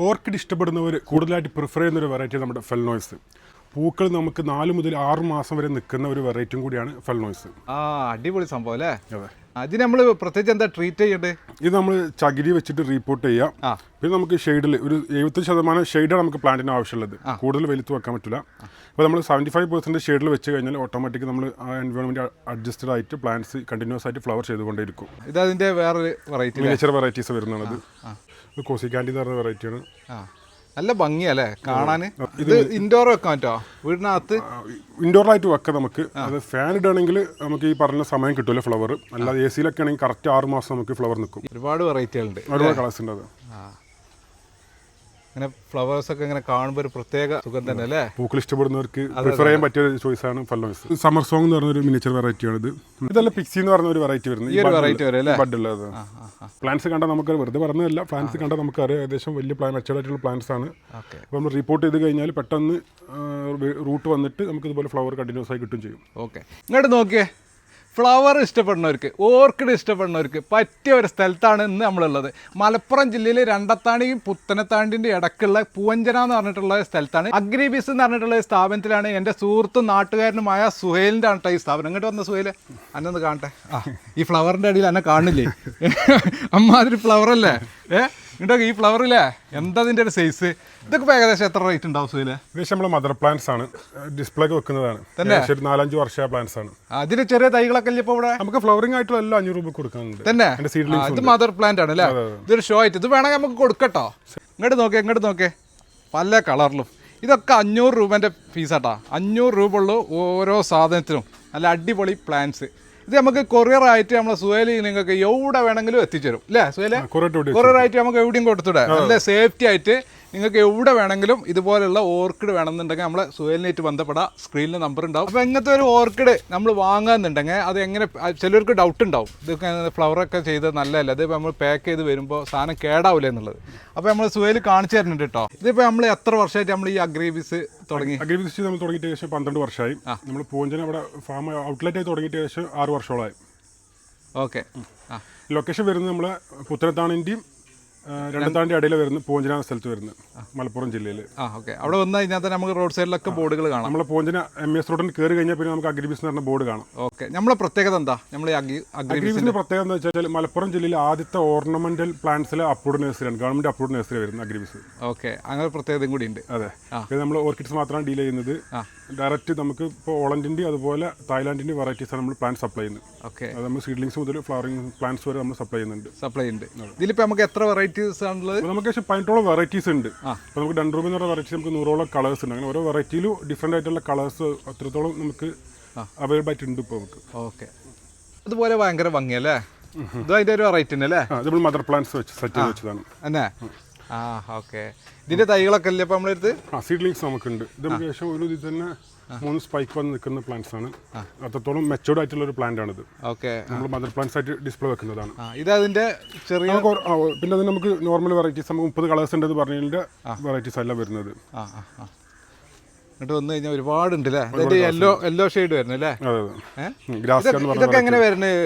Orchid ഇഷ്ടപ്പെടുന്നവർ കൂടുതലായിട്ട് prefer ചെയ്യുന്ന ഒരു വെറൈറ്റി നമ്മുടെ ഫെൽനോയ്സ് പൂക്കൾ നമുക്ക് നാല് മുതൽ ആറ് മാസം വരെ നിൽക്കുന്ന ഒരു വെറൈറ്റിയും കൂടിയാണ് ഫെൽനോയ്സ് ആ അടിപൊളി സംഭവം അല്ലേ? അതെ. അതിന് നമ്മൾ പ്രത്യേകിച്ച് എന്താ ട്രീറ്റ് ചെയ്യണ്ടേ ഇത് നമ്മൾ ചകിരി വെച്ചിട്ട് റീപ്പോർട്ട് ചെയ്യാം. പിന്നെ നമുക്ക് ഷെയ്ഡിൽ ഒരു എഴുപത്തി ശതമാനം ഷെയ്ഡാണ് നമുക്ക് പ്ലാന്റിന് ആവശ്യമുള്ളത്. കൂടുതൽ വലുത്ത് വെക്കാൻ പറ്റില്ല അപ്പോൾ നമ്മൾ സെവന്റി ഫൈവ് പെർസെന്റ് ഷെയ്ഡിൽ വെച്ച് കഴിഞ്ഞാൽ ഓട്ടോമാറ്റിക് നമ്മൾ ആ എൻവയോൺമെന്റ് അഡ്ജസ്റ്റഡ് ആയിട്ട് പ്ലാന്റ്സ് കണ്ടിന്യൂസ് ആയിട്ട് ഫ്ലവർ ചെയ്തുകൊണ്ടേയിരിക്കും. ഇതതിന്റെ വേറൊരു വെറൈറ്റി മിനിച്ചർ വെറൈറ്റീസ് വരുന്നതാണ് ഇത്. കോസിക്കാൻഡി കാൻഡി എന്ന് പറഞ്ഞ വെറൈറ്റിയാണ് നല്ല ഭംഗിയല്ലേ? കാണാൻ ഇത് ഇൻഡോർ വെക്കാൻ പറ്റോ? വീടിനകത്ത്? ഇൻഡോറിലായിട്ട് വെക്കാം നമുക്ക്. അത് ഫാൻ ഇടുകയാണെങ്കിൽ നമുക്ക് ഈ പറഞ്ഞ സമയം കിട്ടില്ല ഫ്ലവർ അല്ലാതെ എ സിയിലൊക്കെ ആണെങ്കിൽ കറക്റ്റ് ആറ് മാസം നമുക്ക് ഫ്ലവർ നിൽക്കും. ഒരുപാട് വെറൈറ്റികളുണ്ട് ഒരുപാട് കളേഴ്സ് ഉണ്ട് അത്. ഇങ്ങനെ ഫ്ലവേഴ്സ് ഒക്കെ ഇങ്ങനെ കാണുമ്പോൾ ഒരു പ്രത്യേക സുഖം തന്നെ അല്ലേ? പൂക്കൾ ഇഷ്ടപ്പെടുന്നവർക്ക് പ്രിഫർ ചെയ്യാൻ പറ്റിയ ഒരു ചോയ്സ് ആണ് ഫ്ലവേഴ്സ് സമർ സോങ് എന്ന് പറഞ്ഞ ഒരു മിനിച്ചർ വെറൈറ്റി ആണ് ഇത്. ഇതല്ല പിക്സി എന്ന് പറഞ്ഞ ഒരു വെറൈറ്റി വരുന്നത്. ഈ ഒരു വെറൈറ്റി വരെ അല്ലേ? ബഡ് ഉള്ളത്. പ്ലാന്റ്സ് കണ്ടാൽ നമുക്ക് വെറുതെ പറഞ്ഞതല്ല. പ്ലാന്റ്സ് കണ്ടാൽ നമുക്ക് അറിയാം ഏകദേശം വലിയ പ്ലാൻ മെച്ചൂർഡ് പ്ലാന്റ്സ് ആണ്. അപ്പോൾ നമ്മൾ റിപ്പോർട്ട് ചെയ്ത് കഴിഞ്ഞാൽ പെട്ടെന്ന് റൂട്ട് വന്നിട്ട് നമുക്ക് ഇതുപോലെ ഫ്ലവർ കണ്ടിന്യൂസ് ആയി കിട്ടും ചെയ്യും. ഓക്കെ. ഇങ്ങോട്ട് നോക്കിയേ. ഫ്ലവർ ഇഷ്ടപ്പെടുന്നവർക്ക് ഓർക്കിഡ് ഇഷ്ടപ്പെടുന്നവർക്ക് പറ്റിയ ഒരു സ്ഥലത്താണ് ഇന്ന് നമ്മളുള്ളത്. മലപ്പുറം ജില്ലയിൽ രണ്ടത്താണിയും പുത്തനത്താണ്ടിന്റെ ഇടക്കുള്ള പൂവഞ്ചന എന്ന് പറഞ്ഞിട്ടുള്ള സ്ഥലത്താണ്. അഗ്രിബിസ് എന്ന് പറഞ്ഞിട്ടുള്ള സ്ഥാപനത്തിലാണ് എന്റെ സുഹൃത്തും നാട്ടുകാരനുമായ സുഹേലിന്റെ ആണ് ഈ സ്ഥാപനം. ഇങ്ങോട്ട് വന്ന സുഹേൽ അന്നൊന്ന് കാണട്ടെ. ആ ഈ ഫ്ലവറിന്റെ അടിയിൽ എന്നെ കാണില്ലേ? അമ്മാതിരി ഫ്ലവർ അല്ലേ? ഏ ഇങ്ങോട്ടൊക്കെ ഈ ഫ്ലവറില്ലേ എന്താ ഇതിന്റെ ഒരു സൈസ് ഇതൊക്കെ ഏകദേശം എത്ര റേറ്റ് ഉണ്ടാവും സുഹേൽ? ഏകദേശം നമ്മൾ മദർ പ്ലാന്റ്സ് ആണ്. ഡിസ്പ്ലേക്ക് വെക്കുന്നതാണ്. തന്നെ? ഒരു നാലഞ്ച് വർഷ പ്ലാന്റ്സ് ആണ്. അതിന് ചെറിയ തൈകളൊക്കെ ഇപ്പോൾ ഇവിടെ? നമുക്ക് ഫ്ലവറിംഗ് ആയിട്ടുള്ള എല്ലാം അഞ്ഞൂറ് രൂപ കൊടുക്കാനുണ്ട്. തന്നെ? ഇത് മദർ പ്ലാന്റ് ആണ് അല്ലേ? ഇതൊരു ഷോ ആയിട്ട്. ഇത് വേണമെങ്കിൽ നമുക്ക് കൊടുക്കട്ടോ. ഇങ്ങോട്ട് നോക്കേ ഇങ്ങോട്ട് നോക്കേ. പല കളറിലും ഇതൊക്കെ അഞ്ഞൂറ് രൂപേന്റെ ഫീസാട്ടാ അഞ്ഞൂറ് രൂപ ഉള്ളു ഓരോ സാധനത്തിനും. നല്ല അടിപൊളി പ്ലാന്റ്സ് ഇത് നമുക്ക് കൊറിയർ ആയിട്ട് നമ്മളെ സുഹേലി നിങ്ങൾക്ക് എവിടെ വേണമെങ്കിലും എത്തിച്ചേരും. അല്ലേ സുഹേലെ? കുറേ കൊറിയർ ആയിട്ട് നമുക്ക് എവിടെയും കൊടുത്തിടാം. നല്ല സേഫ്റ്റി ആയിട്ട് നിങ്ങൾക്ക് എവിടെ വേണമെങ്കിലും ഇതുപോലുള്ള ഓർക്കിഡ് വേണമെന്നുണ്ടെങ്കിൽ നമ്മൾ സുഹേലിനായിട്ട് ബന്ധപ്പെടാം. സ്ക്രീനിൽ നമ്പർ ഉണ്ടാവും. അപ്പോൾ ഇങ്ങനത്തെ ഒരു ഓർക്കിഡ് നമ്മൾ വാങ്ങുന്നുണ്ടെങ്കിൽ അത് എങ്ങനെ ചിലർക്ക് ഡൗട്ട് ഉണ്ടാവും. ഇതൊക്കെ ഫ്ലവറൊക്കെ ചെയ്ത് നല്ലതല്ല? അതിപ്പോൾ നമ്മൾ പാക്ക് ചെയ്ത് വരുമ്പോൾ സാധനം കേടാവില്ല എന്നുള്ളത്. അപ്പോൾ നമ്മൾ സുഹേൽ കാണിച്ചു തരുന്നുണ്ട് കേട്ടോ ഇതിപ്പോൾ നമ്മൾ എത്ര വർഷമായിട്ട് നമ്മൾ ഈ അഗ്രീബിസ് തുടങ്ങി? അഗ്രീബിസ് നമ്മൾ തുടങ്ങിയിട്ട് ഏകദേശം പന്ത്രണ്ട് വർഷമായി നമ്മൾ പൂഞ്ചന അവിടെ ഫാം ഔട്ട്ലെറ്റ് ആയി തുടങ്ങിയിട്ട് ഏകദേശം ആറ് വർഷത്തോളമായി ഓക്കെ. ആ. ലൊക്കേഷൻ വരുന്നത് നമ്മൾ പുത്തനത്താണിന്റെയും രണ്ടത്താണിന്റെ ഇടയിൽ വരുന്ന. പൂഞ്ചന എന്ന സ്ഥലത്ത് വരുന്നത് മലപ്പുറം ജില്ലയിൽ ആ ഓക്കെ. അവിടെ വന്നു കഴിഞ്ഞാൽ തന്നെ നമുക്ക് റോഡ് സൈഡിലൊക്കെ ബോർഡുകൾ കാണാം. നമ്മളെ പൂഞ്ചന എം എസ് റോഡിൽ കയറി കഴിഞ്ഞാൽ പിന്നെ നമുക്ക് അഗ്രിബിസ് എന്ന് പറഞ്ഞ ബോർഡ് കാണാം. ഓക്കെ. നമ്മളെ പ്രത്യേകത എന്താ? നമ്മൾ അഗ്രിബിസിന്റെ പ്രത്യേകത എന്താ വെച്ചാൽ മലപ്പുറം ജില്ലയിലെ ആദ്യത്തെ ഓർണമെന്റൽ പ്ലാന്റ്സിലെ അപ്രൂവ്ഡ് നഴ്സറിയാണ് ഗവൺമെന്റ് അപ്രൂവ്ഡ് നഴ്സറി വരുന്നത് അഗ്രിബിസ് ഓക്കെ. അങ്ങനെ പ്രത്യേകതയും കൂടി ഉണ്ട്. അതെ. പിന്നെ നമ്മൾ ഓർക്കിഡ്സ് മാത്രമാണ് ഡീൽ ചെയ്യുന്നത്. ഡയറക്റ്റ് നമുക്ക് ഇപ്പോൾ ഓളണ്ടിന്റെ അതുപോലെ തായ്ലാന്റിന്റെ വെറൈറ്റീസ് ആണ് നമ്മൾ പ്ലാന്റ് സപ്ലൈ ചെയ്യുന്നത്. ഓക്കെ. അത് നമ്മൾ സീഡ്ലിങ്സ് മുതൽ ഫ്ലവറിംഗ് പ്ലാന്റ്സ് വരെ നമ്മൾ സപ്ലൈ ചെയ്യുന്നുണ്ട്. സപ്ലൈ ഉണ്ട് ഇതിലിപ്പോൾ നമുക്ക് എത്ര വെറൈറ്റീസ് ആണുള്ളത്? നമുക്ക് പക്ഷേ പതിനെട്ടോളം വെറൈറ്റീസ് ഉണ്ട്. അപ്പോൾ നമുക്ക് രണ്ട് എന്ന് പറഞ്ഞ വെറൈറ്റി നമുക്ക് നൂറോളം കളേഴ്സ് ഉണ്ട്. അങ്ങനെ ഓരോ വെറൈറ്റിയിലും ഡിഫറെന്റ് ആയിട്ടുള്ള കളേഴ്സ് അത്രത്തോളം നമുക്ക് അവൈലബിൾ ആയിട്ടുണ്ട് ഇപ്പോൾ നമുക്ക്. ഓക്കെ അതുപോലെ ഭയങ്കര ഭംഗിയല്ലേ? ഇത് അതിന്റെ ഒരു വെറൈറ്റി തന്നെ അല്ലേ? ഇത് നമ്മൾ മദർ പ്ലാന്റ്സ് വെച്ച് സെറ്റ് ചെയ്ത് വെച്ചതാണ്. തന്നെ ആ ഓക്കെ. ഇതിന്റെ തൈകളൊക്കെ അല്ലേ ഇപ്പോൾ നമ്മളെടുത്ത് ആ സീഡ്ലിങ്സ് നമുക്കുണ്ട്. ഇത് നമുക്ക് ഏകദേശം ഒരു ഇതിൽ തന്നെ മൂന്ന് സ്പൈക്ക് വന്ന് നിൽക്കുന്ന പ്ലാന്റ്സ് ആണ്. അത്രത്തോളം മെച്ചോർഡ് ആയിട്ടുള്ള ഒരു പ്ലാന്റ് ആണിത്. ഓക്കെ നമ്മൾ മദർ പ്ലാന്റ്സ് ആയിട്ട് ഡിസ്പ്ലേ വെക്കുന്നതാണ്. ഇത് അതിന്റെ ചെറിയ പിന്നെ അത് നമുക്ക് നോർമൽ വെറൈറ്റീസ് നമുക്ക് മുപ്പത് കളേഴ്സ് ഉണ്ടെന്ന് പറഞ്ഞതിന്റെ വെറൈറ്റീസ് അല്ല വരുന്നത്. എന്നിട്ട് വന്നു കഴിഞ്ഞാൽ ഒരുപാട് ഉണ്ട്. അല്ലേ യെല്ലോ യെല്ലോ ഷെയ്ഡ് വരുന്നു അല്ലേ അതെ ഗ്രാസ് ഇതൊക്കെ എങ്ങനെ വരുന്നത്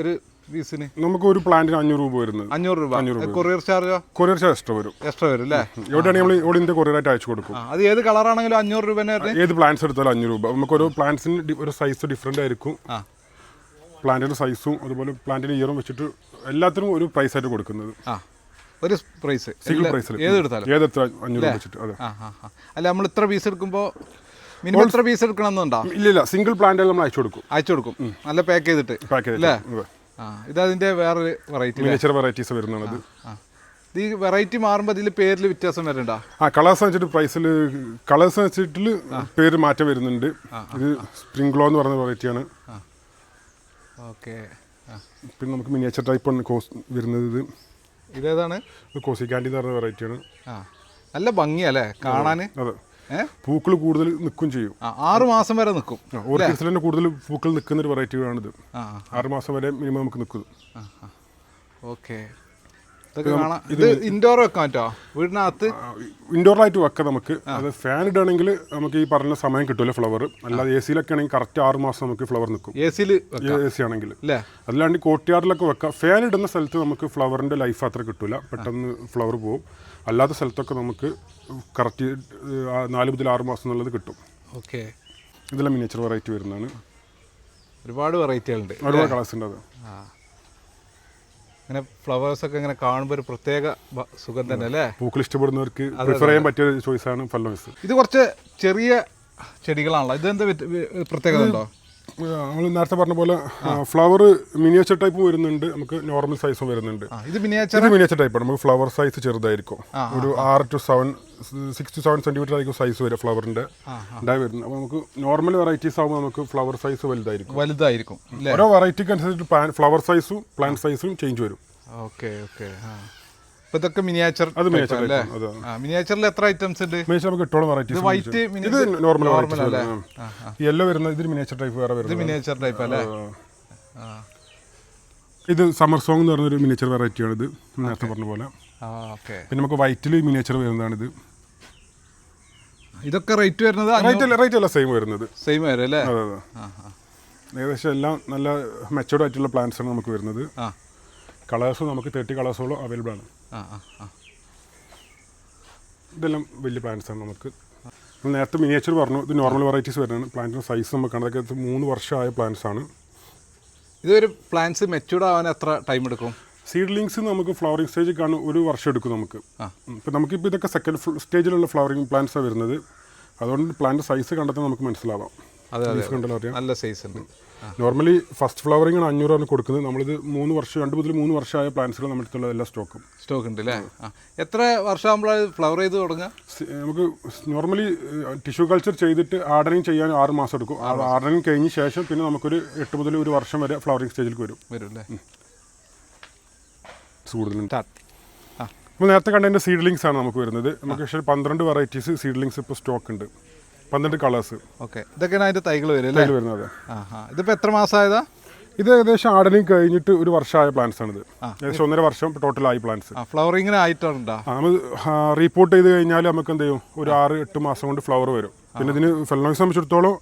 ഒരു പീസിന് നമുക്ക് ഒരു പ്ലാന്റിന് അഞ്ഞൂറ് രൂപ വരുന്നത്. അഞ്ഞൂറ് രൂപ. കൊറിയർ ചാർജോ? കൊറിയർ ചാർജ് എക്സ്ട്രാ വരും. എക്സ്ട്രാ വരും അല്ലേ? എവിടെയാണെങ്കിൽ നമ്മൾ ഓൾ ഇന്ത്യ കൊറിയർ ആയിട്ട് അയച്ചു കൊടുക്കും. അത് ഏത് കളറാണെങ്കിലും അഞ്ഞൂറ് രൂപ ഏത് പ്ലാന്റ്സ് എടുത്താലും അഞ്ഞൂറ് രൂപ. നമുക്ക് ഒരു പ്ലാന്റ്സിന് ഒരു സൈസ് ഡിഫറെന്റ് ആയിരിക്കും. പ്ലാന്റിന്റെ സൈസും അതുപോലെ പ്ലാന്റിന്റെ ഇയറും വെച്ചിട്ട് എല്ലാത്തിനും ഒരു പ്രൈസ് ആയിട്ട് കൊടുക്കുന്നത്. ഒരു പ്രൈസ് സിംഗിൾ പ്രൈസിൽ ഏതെടുത്താലും അഞ്ഞൂറ് രൂപ വെച്ചിട്ട് അതെ. അല്ല നമ്മൾ ഇത്ര പീസ് എടുക്കുമ്പോൾ മിനിമം ഇത്ര പീസ് എടുക്കണമെന്നുണ്ടോ ഇല്ല ഇല്ല. സിംഗിൾ പ്ലാന്റ് നമ്മൾ അയച്ചു കൊടുക്കും. അയച്ചു കൊടുക്കും. നല്ല പാക്ക് ചെയ്തിട്ട്. പാക്ക് അല്ലേ? ഇതതിന്റെ വേറൊരു വെറൈറ്റി മിനിച്ചർ വെറൈറ്റീസ് വരുന്നതാണ് ആ ഈ വെറൈറ്റി മാറുമ്പോൾ അതിൽ പേരിൽ വ്യത്യാസം വരുന്നുണ്ടോ? ആ കളേഴ്സ് വെച്ചിട്ട് പ്രൈസിൽ കളേഴ്സ് വെച്ചിട്ട് പേര് മാറ്റം വരുന്നുണ്ട്. ഇത് സ്പ്രിംഗ് സ്പ്രിംഗ്ലോ എന്ന് പറയുന്ന വെറൈറ്റിയാണ് ഓക്കെ പിന്നെ നമുക്ക് മിനിയേച്ചർ ടൈപ്പ് ആണ് കോസ് വരുന്നത് ഇത്. ഇതേതാണ്? കോസിക്കാൻഡി കോസി കാൻഡി എന്ന് പറയുന്ന വെറൈറ്റിയാണ് നല്ല ഭംഗിയല്ലേ കാണാൻ അതെ. പൂക്കൾ കൂടുതൽ നിൽക്കും ചെയ്യും. ആറ് മാസം വരെ നിൽക്കും ഓർക്കിഡ്സിൽ തന്നെ കൂടുതൽ പൂക്കൾ നിൽക്കുന്ന ഒരു വെറൈറ്റിയാണിത് ആറ് മാസം വരെ മിനിമം നമുക്ക് നിൽക്കും. ഓക്കെ. ഇത് ഇൻഡോർ വെക്കാൻ പറ്റുമോ വീടിനകത്ത്? ഇൻഡോറിലായിട്ട് വെക്കാം നമുക്ക്. അത് ഫാൻ ഇടുകയാണെങ്കിൽ നമുക്ക് ഈ പറഞ്ഞ സമയം കിട്ടില്ല ഫ്ലവർ അല്ലാതെ എ സിയിലൊക്കെ ആണെങ്കിൽ കറക്റ്റ് ആറ് മാസം നമുക്ക് ഫ്ലവർ നിൽക്കും. എ സിയിൽ എ സി ആണെങ്കിൽ. അല്ലേ അല്ലാണ്ട് കോട്ടിയാറിലൊക്കെ വെക്കാം. ഫാൻ ഇടുന്ന സ്ഥലത്ത് നമുക്ക് ഫ്ലവറിന്റെ ലൈഫ് അത്ര കിട്ടില്ല പെട്ടെന്ന് ഫ്ലവർ പോകും അല്ലാത്ത സ്ഥലത്തൊക്കെ നമുക്ക് കറക്റ്റ് നാല് മുതൽ ആറ് മാസം എന്നുള്ളത് കിട്ടും. ഓക്കെ. ഇതെല്ലാം മിനിയേച്ചർ വെറൈറ്റി വരുന്നതാണ്. ഒരുപാട് വെറൈറ്റികളുണ്ട് ഒരുപാട് കളേഴ്സ് ഉണ്ട് അത്. ആ. ഇങ്ങനെ ഫ്ലവേഴ്സ് ഒക്കെ ഇങ്ങനെ കാണുമ്പോൾ ഒരു പ്രത്യേക സുഖം തന്നെ അല്ലേ? പൂക്കൾ ഇഷ്ടപ്പെടുന്നവർക്ക് പ്രിഫർ ചെയ്യാൻ പറ്റിയ ചോയ്സാണ് ഫ്ലവേഴ്സ് ഇത് കുറച്ച് ചെറിയ ചെടികളാണല്ലോ. ഇതെന്താ പ്രത്യേകത ഉണ്ടോ? നമ്മൾ നേരത്തെ പറഞ്ഞ പോലെ ഫ്ലവർ മിനിയേച്ചർ ടൈപ്പ് വരുന്നുണ്ട്. നമുക്ക് നോർമൽ സൈസും വരുന്നുണ്ട്. ഇത് മിനിയേച്ചർ മിനിയേച്ചർ ടൈപ്പാണ് നമുക്ക് ഫ്ലവർ സൈസ് ചെറുതായിരിക്കും. ഒരു ആറ് two seven six two seven centimetre ആയിരിക്കും സൈസ് വരും ഫ്ലവറിന്റെ ഉണ്ടായി വരുന്നത്. അപ്പോൾ നമുക്ക് നോർമൽ വെറൈറ്റീസ് ആകുമ്പോൾ നമുക്ക് ഫ്ലവർ സൈസ് വലുതായിരിക്കും. വലുതായിരിക്കും ഓരോ വെറൈറ്റിക്ക് അനുസരിച്ച് ഫ്ലവർ സൈസും പ്ലാന്റ് സൈസും ചേഞ്ച് വരും. ഓക്കെ ഓക്കെ ആ ഇപ്പൊ ഇതൊക്കെ മിനിയേച്ചർ അത് മിനിയേച്ചർ അല്ലേ type ആണ്, അത്. മിനിയേച്ചറിൽ എത്ര ഐറ്റംസ് ഉണ്ട്? മിനിയേച്ചർ നമുക്ക് ഇട്ടോളം വെറൈറ്റീസ് white ഇത് നോർമൽ നോർമൽ അല്ലേ? വെറൈറ്റീസ് യെല്ലോ വരുന്നത് ഇതിൽ മിനിയേച്ചർ ടൈപ്പ് വേറെ ഇത് വരുന്നത്. മിനിയേച്ചർ ടൈപ്പ് അല്ലേ? ആ. ഇത് സമ്മർ സോങ് എന്ന് പറഞ്ഞൊരു മിനിയേച്ചർ വെറൈറ്റിയാണ് ഇത് നേരത്തെ പറഞ്ഞ പോലെ. ആ ഓക്കെ പിന്നെ നമുക്ക് വൈറ്റിൽ മിനിയേച്ചർ ഇത് ഇതൊക്കെ റേറ്റ് വരുന്നത് റേറ്റ് അല്ല റേറ്റ് അല്ല സെയിം വരുന്നത്. സെയിം വരും അല്ലേ? അതെ അതെ. ആ ആ. ഏകദേശം എല്ലാം നല്ല മെച്ചോർഡ് ആയിട്ടുള്ള പ്ലാന്റ്സ് ആണ് നമുക്ക് വരുന്നത്. ആ. കളേഴ്സും നമുക്ക് തേർട്ടി കളേഴ്സോളം അവൈലബിൾ ആണ്. ആ ആ ആ. ഇതെല്ലാം വലിയ പ്ലാന്റ്സ് ആണ് നമുക്ക്. നമ്മൾ നേരത്തെ മിനിയേച്ചർ പറഞ്ഞു ഇത് നോർമൽ വെറൈറ്റീസ് വരുന്നതാണ്. പ്ലാന്റിന്റെ സൈസ് നമുക്ക് അതൊക്കെ ഇത് മൂന്ന് വർഷമായ പ്ലാന്റ്സ് ആണ്. ഇതൊരു പ്ലാന്റ്സ് മെച്ചൂർഡ് ആവാൻ എത്ര ടൈം എടുക്കും? സീഡ്ലിങ്സ് നമുക്ക് ഫ്ലവറിംഗ് സ്റ്റേജ് കാണും. ഒരു വർഷം എടുക്കും നമുക്ക്. ആ. ഇപ്പം നമുക്കിപ്പോൾ ഇതൊക്കെ സെക്കൻഡ് സ്റ്റേജിലുള്ള ഫ്ലവറിംഗ് പ്ലാന്റ്സാണ് വരുന്നത്. അതുകൊണ്ട് പ്ലാന്റ് സൈസ് കണ്ടെത്താൻ നമുക്ക് മനസ്സിലാവാം. ലീഫ് കണ്ടാൽ അറിയാം. നല്ല സൈസ് ഉണ്ട്. നോർമലി ഫസ്റ്റ് ഫ്ലവറിംഗ് ആണ് അഞ്ഞൂറാണ് കൊടുക്കുന്നത്. നമ്മളിത് മൂന്ന് വർഷം രണ്ട് മുതൽ മൂന്ന് വർഷമായ പ്ലാന്റ്സുകൾ നമ്മുടെ അടുത്തുള്ള എല്ലാ സ്റ്റോക്കും സ്റ്റോക്ക് ഉണ്ട് അല്ലേ എത്ര വർഷമാകുമ്പോഴാണ് ഫ്ലവർ ചെയ്ത് തുടങ്ങുക നമുക്ക് നോർമലി ടിഷ്യൂ കൾച്ചർ ചെയ്തിട്ട് ആർഡറിങ് ചെയ്യാൻ ആറ് മാസം എടുക്കും. ആർഡറിങ് കഴിഞ്ഞ ശേഷം പിന്നെ നമുക്കൊരു എട്ട് മുതൽ ഒരു വർഷം വരെ ഫ്ലവറിംഗ് സ്റ്റേജിൽ വരും. വരും അല്ലേ കൂടുതലുണ്ട് നമ്മൾ നേരത്തെ കണ്ടതിന്റെ സീഡ്ലിങ്സ് ആണ് നമുക്ക് വരുന്നത്. നമുക്ക് പക്ഷേ പന്ത്രണ്ട് വെറൈറ്റീസ് സീഡ്ലിങ്സ് ഇപ്പോൾ സ്റ്റോക്ക് ഉണ്ട്. പന്ത്രണ്ട് കളേഴ്സ് ഓക്കെ. ഇതൊക്കെയാണ് അതിന്റെ തൈകൾ വരുന്നത് തൈകൾ അതിൽ വരുന്നത്. ആ ആ ഇതിപ്പോൾ എത്ര മാസമായതാ ഇത് ഏകദേശം ആടലിങ് കഴിഞ്ഞിട്ട് ഒരു വർഷമായ പ്ലാന്റ്സ് ആണ് ഇത് ഏകദേശം ഒന്നര വർഷം ടോട്ടലായി പ്ലാന്റ്സ് ഫ്ലവറിങ്ങിന് ആയിട്ടുണ്ടോ? നമ്മൾ റിപ്പോർട്ട് ചെയ്ത് കഴിഞ്ഞാൽ നമുക്ക് എന്ത് ചെയ്യും? ഒരു ആറ് എട്ട് മാസം കൊണ്ട് ഫ്ലവർ വരും. പിന്നെ ഇതിന് ഫെലനോയ്സ് സംബന്ധിച്ചിടത്തോളം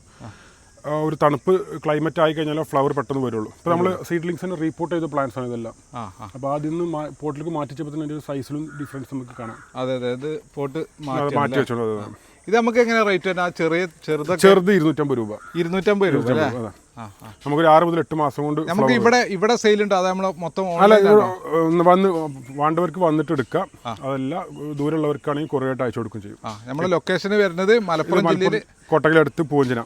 ഒരു തണുപ്പ് ക്ലൈമറ്റ് ആയി കഴിഞ്ഞാൽ ഫ്ലവർ പെട്ടെന്ന് വരുള്ളൂ. ഇപ്പോൾ നമ്മൾ സീഡ്ലിങ്സിന് റിപ്പോർട്ട് ചെയ്ത പ്ലാന്റ്സ് ആണ് ഇതെല്ലാം. അപ്പോൾ ആദ്യം നിന്ന് പോട്ടിലേക്ക് മാറ്റിച്ചപ്പോൾ തന്നെ സൈസിലും ഡിഫറൻസ് നമുക്ക് കാണാം. അതെ അതെ. ഇത് പോട്ട് മാറ്റി വെച്ചോളൂ ഇത് നമുക്ക് എങ്ങനെ റേറ്റ് വരുന്നത്? ആ ചെറിയ ചെറുത് ചെറുത് ഇരുന്നൂറ്റമ്പത് രൂപ. ഇരുന്നൂറ്റമ്പത് രൂപ അല്ലേ? നമുക്കൊരു ആറ് മുതൽ എട്ട് മാസം കൊണ്ട് നമുക്ക് ഇവിടെ ഇവിടെ സെയിൽ ഉണ്ട്. അത് നമ്മൾ മൊത്തം അല്ല വന്ന് വേണ്ടവർക്ക് വന്നിട്ട് എടുക്കാം. അതല്ല ദൂരമുള്ളവർക്കാണെങ്കിൽ കുറേ ആയിട്ട് അയച്ചു കൊടുക്കും ചെയ്യും. നമ്മുടെ ലൊക്കേഷൻ വരുന്നത് മലപ്പുറം ജില്ലയിൽ കോട്ടകലടുത്ത് പൂവഞ്ചന.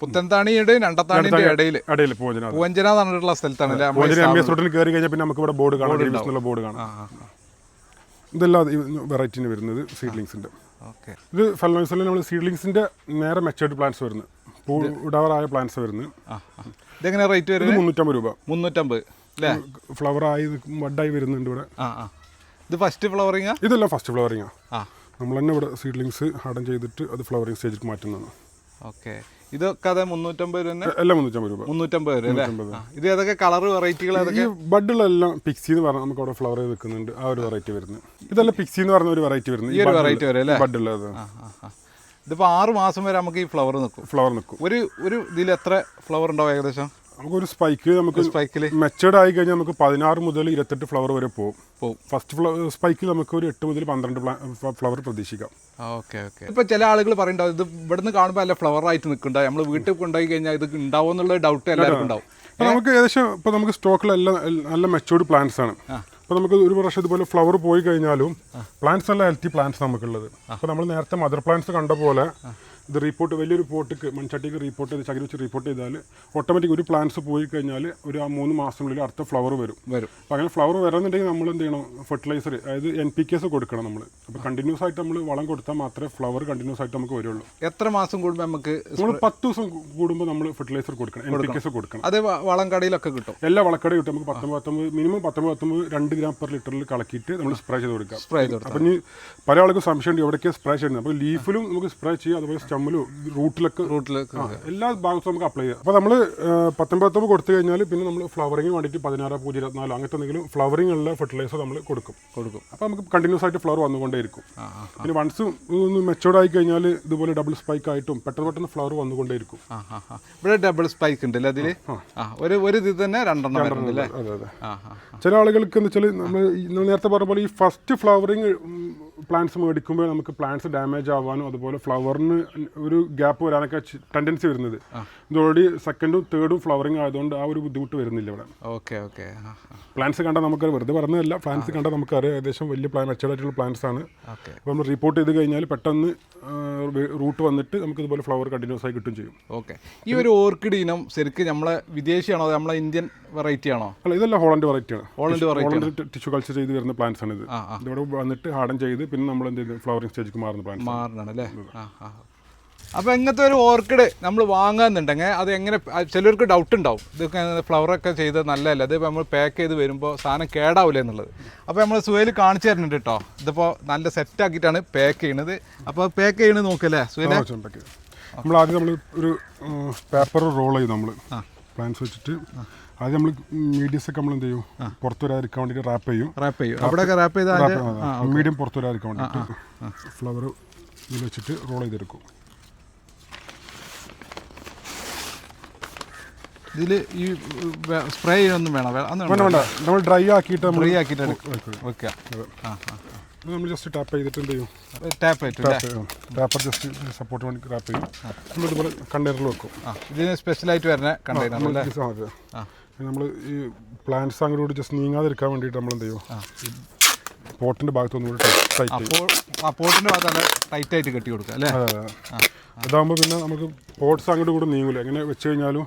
പുത്തൻതാണിയുടെ രണ്ടത്താണിയുടെ ഇടയിൽ ഇടയിൽ പൂവഞ്ചന പൂവഞ്ചന എന്ന് പറഞ്ഞിട്ടുള്ള സ്ഥലത്താണ് അല്ലേ? നമ്മളെ പൂവഞ്ചന എം എസ് റോഡിൽ കയറി കഴിഞ്ഞാൽ പിന്നെ നമുക്ക് ഇവിടെ ബോർഡ് കാണാം ബോർഡ് കാണാം. ഇതെല്ലാം വെറൈറ്റിന് വരുന്നത് സീഡ്ലിങ്സിന്റെ ഓക്കെ. ഇത് ഫലനോയ്സിൽ നമ്മൾ സീഡ്ലിങ്സിന്റെ നേരെ മെച്ചേർഡ് പ്ലാന്റ്സ് വരുന്നത് പൂ ഇടാറായ പ്ലാന്റ്സ് വരുന്നത്. ഇതെങ്ങനെ റേറ്റ് വരുന്നത്? മുന്നൂറ്റമ്പത് രൂപ. മുന്നൂറ്റമ്പത് അല്ലേ ഫ്ലവർ ആയി വഡായി വരുന്നുണ്ട് ഇവിടെ. ആ ആ. ഇത് ഫസ്റ്റ് ഫ്ലവറിങ്ങാ ഇതല്ല ഫസ്റ്റ് ഫ്ലവറിങ്ങാ ആ. നമ്മൾ തന്നെ ഇവിടെ സീഡ്ലിങ്സ് ഹാർഡൻ ചെയ്തിട്ട് അത് ഫ്ലവറിങ് സ്റ്റേജിൽ മാറ്റുന്നതാണ്. ഓക്കെ. ഇതൊക്കെ അതെ മുന്നൂറ്റമ്പത് രൂപ എല്ലാം മുന്നൂറ്റമ്പത് രൂപ. മുന്നൂറ്റമ്പത് വരും അല്ലേ? ഇത് ഏതൊക്കെ കളർ വെറൈറ്റികൾ ഏതൊക്കെ? ബഡിലെല്ലാം പിക്സി എന്ന് പറഞ്ഞാൽ നമുക്ക് അവിടെ ഫ്ലവർ ചെയ്ത് വെക്കുന്നുണ്ട് ആ ഒരു വെറൈറ്റി വരുന്നത് ഇതെല്ലാം പിക്സി എന്ന് പറഞ്ഞ ഒരു വെറൈറ്റി വരുന്നത് ഈ ഒരു വെറൈറ്റി വരെ അല്ലേ? ബഡുള്ളത് ഇതിപ്പോൾ ആറ് മാസം വരെ നമുക്ക് ഈ ഫ്ലവർ നിൽക്കും. ഫ്ലവർ നിൽക്കും. ഒരു ഒരു ഇതിൽ എത്ര ഫ്ലവർ ഉണ്ടാവും ഏകദേശം? നമുക്കൊരു സ്പൈക്കിൽ നമുക്ക് സ്പൈക്കിൽ മെച്ചേർഡ് ആയി കഴിഞ്ഞാൽ നമുക്ക് പതിനാറ് മുതൽ ഇരുപത്തെട്ട് ഫ്ലവർ വരെ പോകും ഫസ്റ്റ് ഫ്ലവർ സ്പൈക്കിൽ നമുക്ക് ഒരു എട്ട് മുതൽ പന്ത്രണ്ട് ഫ്ലവർ പ്രതീക്ഷിക്കാം. Okay okay. ഇപ്പൊ ചില ആളുകൾ പറയുന്നുണ്ടാവും ഇത് ഇവിടുന്ന് കാണുമ്പോൾ അല്ല ഫ്ലവർ ആയിട്ട് നിൽക്കണ്ട നമ്മൾ വീട്ടിൽ കൊണ്ടുപോയി കഴിഞ്ഞാൽ ഇത് ഉണ്ടാവും എന്നുള്ള ഡൗട്ട് എല്ലാവർക്കും ഉണ്ടാവും. അപ്പോൾ നമുക്ക് ഏകദേശം ഇപ്പോൾ നമുക്ക് സ്റ്റോക്കിലെല്ലാം നല്ല മെച്ചോർഡ് പ്ലാന്റ്സ് ആണ്. അപ്പോൾ നമുക്ക് ഒരു പ്രാവശ്യം ഇതുപോലെ ഫ്ലവർ പോയി കഴിഞ്ഞാലും പ്ലാന്റ്സ് നല്ല ഹെൽത്തി പ്ലാന്റ്സ് നമുക്കുള്ളത്. അപ്പോൾ നമ്മൾ നേരത്തെ മദർ പ്ലാന്റ്സ് കണ്ട പോലെ ഇത് റിപ്പോർട്ട് വലിയൊരു പോട്ടിക്ക് മൺചട്ടിക്ക് റിപ്പോർട്ട് ചെയ്ത് ചകിരി വെച്ച് റിപ്പോർട്ട് ചെയ്താൽ ഓട്ടോമാറ്റിക് ഒരു പ്ലാന്റ്സ് പോയി കഴിഞ്ഞാൽ ഒരു ആ മൂന്ന് മാസത്തിനുള്ളിൽ അടുത്ത ഫ്ലവർ വരും. വരും. അപ്പോൾ അങ്ങനെ ഫ്ലവർ വരുന്നുണ്ടെങ്കിൽ നമ്മൾ എന്ത് ചെയ്യണം? ഫെർട്ടിലൈസർ അതായത് എൻ പി കെസ് കൊടുക്കണം നമ്മൾ അപ്പോൾ കണ്ടിന്യൂസ് ആയിട്ട് നമ്മൾ വളം കൊടുത്താൽ മാത്രമേ ഫ്ലവർ കണ്ടിന്യൂസ് ആയിട്ട് നമുക്ക് വരുള്ളൂ. എത്ര മാസം കൂടുമ്പോൾ നമുക്ക് നമ്മൾ പത്ത് ദിവസം കൂടുമ്പോൾ നമ്മൾ ഫെർട്ടിലൈസർ കൊടുക്കണം എൻ പി കെസ് കൊടുക്കണം. അത് വളം കടയിലൊക്കെ കിട്ടും. എല്ലാ വളക്കടയും കിട്ടും. നമുക്ക് പത്തൊമ്പത് പത്തൊമ്പത് മിനിമം പത്തൊമ്പത് പത്തൊമ്പത് രണ്ട് ഗ്രാം പെർ ലിറ്ററിൽ കളക്കിയിട്ട് നമ്മൾ സ്പ്രേ ചെയ്ത് കൊടുക്കാം. സ്പ്രേ ചെയ്ത് കൊടുക്കാം അപ്പം ഇനി പല ആൾക്കും സംശയമുണ്ട് എവിടെയൊക്കെ സ്പ്രേ ചെയ്യുന്നത്? അപ്പോൾ ലീഫിലും നമുക്ക് സ്പ്രേ ചെയ്യാം അതുപോലെ സ്റ്റമ്മിലും റൂട്ടിലൊക്കെ റൂട്ടിലൊക്കെ എല്ലാ ഭാഗത്തും നമുക്ക് അപ്ലൈ ചെയ്യാം. അപ്പോൾ നമ്മൾ പത്തൊമ്പത് പത്തൊമ്പത് കൊടുത്തു കഴിഞ്ഞാൽ പിന്നെ നമ്മൾ ഫ്ലവറിംഗ് വേണ്ടിയിട്ട് പതിനാറ് പൂജ്യം ഇരുപത്തിനാല് അങ്ങനത്തെ എന്തെങ്കിലും ഫ്ലവറിംഗ് ഉള്ള ഫെർട്ടിലൈസർ നമ്മൾ കൊടുക്കും. കൊടുക്കും. അപ്പോൾ നമുക്ക് കണ്ടിന്യൂസ് ആയിട്ട് ഫ്ലവർ വന്നുകൊണ്ടേയിരിക്കും. പിന്നെ വൺസ് ഒന്ന് മെച്ചോർഡ് ആയി കഴിഞ്ഞാൽ ഇതുപോലെ ഡബിൾ സ്പൈക്ക് ആയിട്ടും പെട്ടെന്ന് പെട്ടെന്ന് ഫ്ലവർ വന്നുകൊണ്ടേയിരിക്കും. ഇവിടെ ഡബിൾ സ്പൈക്ക് ഉണ്ട് അല്ലേ അതിൽ ഒരു ഒരു ഇത് തന്നെ രണ്ടെണ്ണം അതെ അതെ. ചില ആളുകൾക്ക് എന്ന് വെച്ചാൽ നമ്മൾ നേരത്തെ പറഞ്ഞ പോലെ ഈ ഫസ്റ്റ് ഫ്ലവറിങ് പ്ലാന്റ്സ് മേടിക്കുമ്പോൾ നമുക്ക് പ്ലാന്റ്സ് ഡാമേജ് ആവാനും അതുപോലെ ഫ്ലവറിന് ഒരു ഗ്യാപ്പ് വരാനൊക്കെ ടെൻഡൻസി വരുന്നത്. ഇത് ഓൾറെഡി സെക്കൻഡും തേർഡും ഫ്ലവറിങ് ആയതുകൊണ്ട് ആ ഒരു ബുദ്ധിമുട്ട് വരുന്നില്ല ഇവിടെ. Okay okay. പ്ലാന്റ്സ് കണ്ടാൽ നമുക്ക് വെറുതെ പറഞ്ഞതല്ല. പ്ലാന്റ്സ് കണ്ടാൽ നമുക്കറിയാം ഏകദേശം വലിയ പ്ലാൻ മെച്ചേർഡ് ആയിട്ടുള്ള പ്ലാന്റ്സ് ആണ്. ഓക്കെ. അപ്പോൾ നമ്മൾ റിപ്പോർട്ട് ചെയ്ത് കഴിഞ്ഞാൽ പെട്ടെന്ന് റൂട്ട് വന്നിട്ട് നമുക്ക് ഇതുപോലെ ഫ്ലവർ കണ്ടിന്യൂസ് ആയി കിട്ടും ചെയ്യും. ഓക്കെ. ഈ ഒരു ഓർക്കിഡ് ഇനം ശരിക്കും നമ്മളെ വിദേശിയാണോ? അതോ നമ്മളെ ഇന്ത്യൻ വെറൈറ്റി ആണോ? അല്ല ഇതല്ല ഹോളണ്ട് വെറൈറ്റി ആണ്. ഹോളണ്ട് ഹോളണ്ട് ടിഷ്യൂ കൾച്ചർ ചെയ്ത് വരുന്ന പ്ലാന്റ്സ് ആണ് ഇത്. ഇവിടെ വന്നിട്ട് ഹാർഡൻ ചെയ്ത് പിന്നെ നമ്മൾ എന്ത് ചെയ്ത് ഫ്ലവറിംഗ് സ്റ്റേജിലേക്ക് മാറുന്ന പ്ലാന്റ് മാറണം അല്ലേ? ആ ആ അപ്പോൾ ഇങ്ങനത്തെ ഒരു ഓർക്കിഡ് നമ്മൾ വാങ്ങാന്നുണ്ടെങ്കിൽ അത് എങ്ങനെ ചിലർക്ക് ഡൗട്ട് ഉണ്ടാവും. ഇതൊക്കെ ഫ്ലവറൊക്കെ ചെയ്ത് നല്ലതല്ല? ഇത് നമ്മൾ പാക്ക് ചെയ്ത് വരുമ്പോൾ സാധനം കേടാവില്ല എന്നുള്ളത്. അപ്പോൾ നമ്മൾ സുഹേൽ കാണിച്ചു തരുന്നുണ്ട് കേട്ടോ ഇതിപ്പോൾ നല്ല സെറ്റ് ആക്കിയിട്ടാണ് പാക്ക് ചെയ്യണത്. അപ്പോൾ പാക്ക് ചെയ്യണത് നോക്കല്ലേ സുഹേലെ? നമ്മൾ ആദ്യം നമ്മൾ ഒരു പേപ്പർ റോൾ ചെയ്യും നമ്മൾ പ്ലാൻസ് വെച്ചിട്ട്. ആദ്യം നമ്മൾ മീഡിയസ് ഒക്കെ നമ്മൾ എന്ത് ചെയ്യും? പുറത്തു വരാതിരിക്കാൻ വേണ്ടിയിട്ട് റാപ്പ് ചെയ്യും. റാപ്പ് ചെയ്യും. അവിടെയൊക്കെ റാപ്പ് ചെയ്താൽ മീഡിയം പുറത്തു വരാതിരിക്കാൻ വേണ്ടിയിട്ട് ഫ്ലവർ ഇതിൽ വെച്ചിട്ട് റോൾ ചെയ്തെടുക്കും. ഇതിൽ ഈ സ്പ്രേ ചെയ്യൊന്നും വേണം വേണ്ട. വേണ്ട നമ്മൾ ഡ്രൈ ആക്കിയിട്ട് ഫ്രീ ആക്കിയിട്ട് വെക്കുക ആ നമ്മൾ ജസ്റ്റ് ടാപ്പ് ചെയ്തിട്ട് എന്ത് ചെയ്യും? ടാപ്പ് ടാപ്പർ ജസ്റ്റ് സപ്പോർട്ട് വേണ്ടി ടാപ്പ് ചെയ്യും. നമ്മൾ ഇതുപോലെ കണ്ടെയ്നറിൽ വെക്കും. ആ ഇതിന് സ്പെഷ്യലായിട്ട് വരുന്ന കണ്ടെയ്നർ നമ്മൾ ഈ പ്ലാന്റ്സ് അങ്ങോട്ട് ജസ്റ്റ് നീങ്ങാതിരിക്കാൻ വേണ്ടിയിട്ട് നമ്മൾ എന്ത് ചെയ്യും? പോട്ടിന്റെ ഭാഗത്തൊന്നും കൂടി ടൈറ്റ് ആ പോട്ടിന്റെ ഭാഗത്താണ് ടൈറ്റ് ആയിട്ട് കെട്ടി കൊടുക്കുക അല്ലേ? അതാകുമ്പോൾ പിന്നെ നമുക്ക് പോട്ട്സ് അങ്ങോട്ട് കൂടെ നീങ്ങൂല. എങ്ങനെ വെച്ച് കഴിഞ്ഞാലും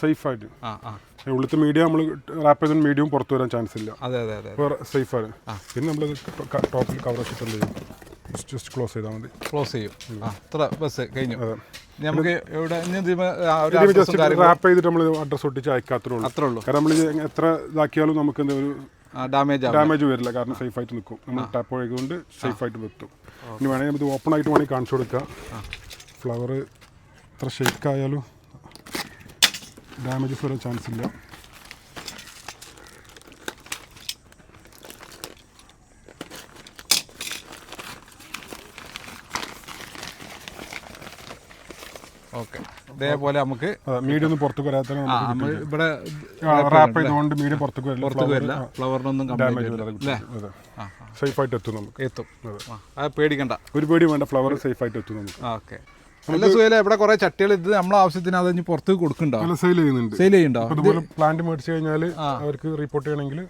സേഫ് ആയിട്ട്. ഉള്ളിലത്തെ മീഡിയം നമ്മൾ റാപ്പ് ചെയ്ത മീഡിയം പുറത്തു വരാൻ ചാൻസ് ഇല്ല. സേഫ് ആണ്. പിന്നെ നമ്മൾ ടോപ്പിൽ കവർ വെച്ചിട്ട് എന്ത് ചെയ്യും ജസ്റ്റ് ക്ലോസ് ചെയ്താൽ മതി. ക്ലോസ് ചെയ്യും. അത്ര ബസ് കഴിഞ്ഞു. നമുക്ക് കാര്യങ്ങളും റാപ്പ് ചെയ്തിട്ട് നമ്മൾ അഡ്രസ് ഒട്ടിച്ച് അയക്കാത്തേ ഉള്ളൂ അത്രേ ഉള്ളൂ. കാരണം നമ്മൾ എത്ര ഇതാക്കിയാലും നമുക്ക് എന്താ ഒരു ഡാമേജ് ഡാമേജ് വരില്ല. കാരണം സേഫ് ആയിട്ട് നിൽക്കും നമ്മൾ ടാപ്പ് ഒഴുകൊണ്ട് സേഫ് ആയിട്ട് വെത്തും ഇനി വേണമെങ്കിൽ ഇത് ഓപ്പൺ ആയിട്ട് വേണമെങ്കിൽ കാണിച്ചു കൊടുക്കാം. ഫ്ലവർ എത്ര ഷേക്ക് ആയാലും ഡാമേജസ് വരാൻ ചാൻസ് ഇല്ല. ഓക്കെ ഇതേപോലെ നമുക്ക് മീഡിയം ഒന്നും പുറത്തേക്ക് വരാത്ത നമ്മൾ ഇവിടെ റാപ്പ് ചെയ്തുകൊണ്ട് മീഡിയം പുറത്തേക്ക് വരില്ല. പുറത്തേക്ക് വരില്ല. ഫ്ലവറിനൊന്നും ഡാമേജ് വരാതെ സേഫ് ആയിട്ട് എത്തും നമുക്ക്. എത്തും. അത് പേടിക്കണ്ട. ഒരു പേടി വേണ്ട. ഫ്ലവർ സേഫ് ആയിട്ട് എത്തും നമുക്ക്. ഓക്കെ നല്ല സുഖല ഇവിടെ കുറെ ചട്ടികൾ ഇത് നമ്മളെ ആവശ്യത്തിന് അത് പുറത്തേക്ക് കൊടുക്കണ്ടോ? സെയിൽ ചെയ്യുന്നുണ്ട്. സെയിൽ ചെയ്യണ്ടോ അതുപോലെ പ്ലാന്റ് മേടിച്ചു കഴിഞ്ഞാൽ അവർക്ക് റിപ്പോർട്ട് ചെയ്യണമെങ്കിൽ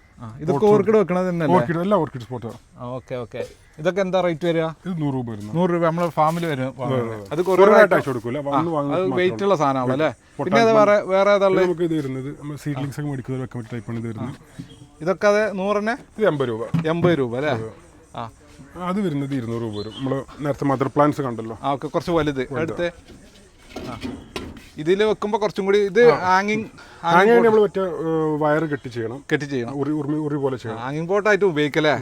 ഇതൊക്കെ ഓർക്കിഡ് വെക്കണത് ഓർക്കിഡ് എല്ലാ ഓർക്കിഡ് സ്പോട്ടാണ് ഓക്കെ ഓക്കെ. ഇതൊക്കെ എന്താ റേറ്റ് വരിക? ഇത് നൂറ് രൂപ വരുന്നു. നൂറ് രൂപ നമ്മളെ ഫാമിൽ വരും. അത് വെയിറ്റ് ഉള്ള സാധനമാണല്ലേ അല്ലേ? പിന്നെ വേറെ വേറെ ഏതാണ് നമുക്ക് ഇത് വരുന്നത് സീഡ്ലിങ്സ് ഒക്കെ മേടിക്കുന്നത് വെക്കാൻ ടൈപ്പാണ് ഇത് വരുന്നത് ഇതൊക്കെ അത് നൂറിന് ഇത് എൺപത് രൂപ. എൺപത് രൂപ അല്ലേ? ആ. അത് വരുന്നത് ഇരുന്നൂറ് രൂപ വരും. നമ്മൾ നേരത്തെ മദർ പ്ലാന്റ്സ് കണ്ടല്ലോ. ആ ഓക്കെ കുറച്ച് വലുത്. അടുത്ത് ഇതിൽ ഇതിൽ വെക്കുമ്പോൾ കുറച്ചും കൂടി ഇത് ഹാങ്ങിങ് ഹാങ്ങിങ് നമ്മൾ മറ്റേ വയർ കെട്ടി ചെയ്യണം. കെട്ടി ചെയ്യണം. ഉറി ഉറി ഉറി പോലെ ചെയ്യണം. ഹാങ്ങിങ് ബോട്ടായിട്ട് ഉപയോഗിക്കല്ലേ?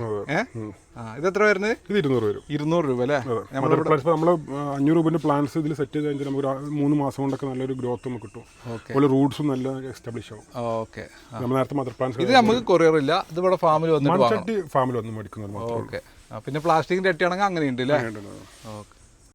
ആ ഇത് എത്ര വരുന്നത്? ഇത് ഇരുന്നൂറ് വരും. ഇരുന്നൂറ് രൂപ അല്ലേ? നമ്മൾ അഞ്ഞൂറ് രൂപന്റെ പ്ലാന്റ്സ് ഇതിൽ സെറ്റ് ചെയ്ത് കഴിഞ്ഞാൽ നമുക്ക് മൂന്ന് മാസം കൊണ്ടൊക്കെ നല്ലൊരു ഗ്രോത്ത് നമുക്ക് കിട്ടും. അതുപോലെ റൂട്ട്സും നല്ല എസ്റ്റാബ്ലിഷ് ആവും. ഓക്കെ. നമ്മൾ നേരത്തെ മദർ പ്ലാന്റ്സ് ഇത് നമുക്ക് കൊറിയർ ഇല്ല ഇത് ഇവിടെ ഫാമിൽ വന്നിട്ട് ഫാമിൽ വന്ന് മേടിക്കുന്നത് ഓക്കെ. പിന്നെ പ്ലാസ്റ്റിക്കിന്റെ അട്ടിയാണെങ്കിൽ അങ്ങനെ ഉണ്ട് അല്ലേ ഓക്കെ.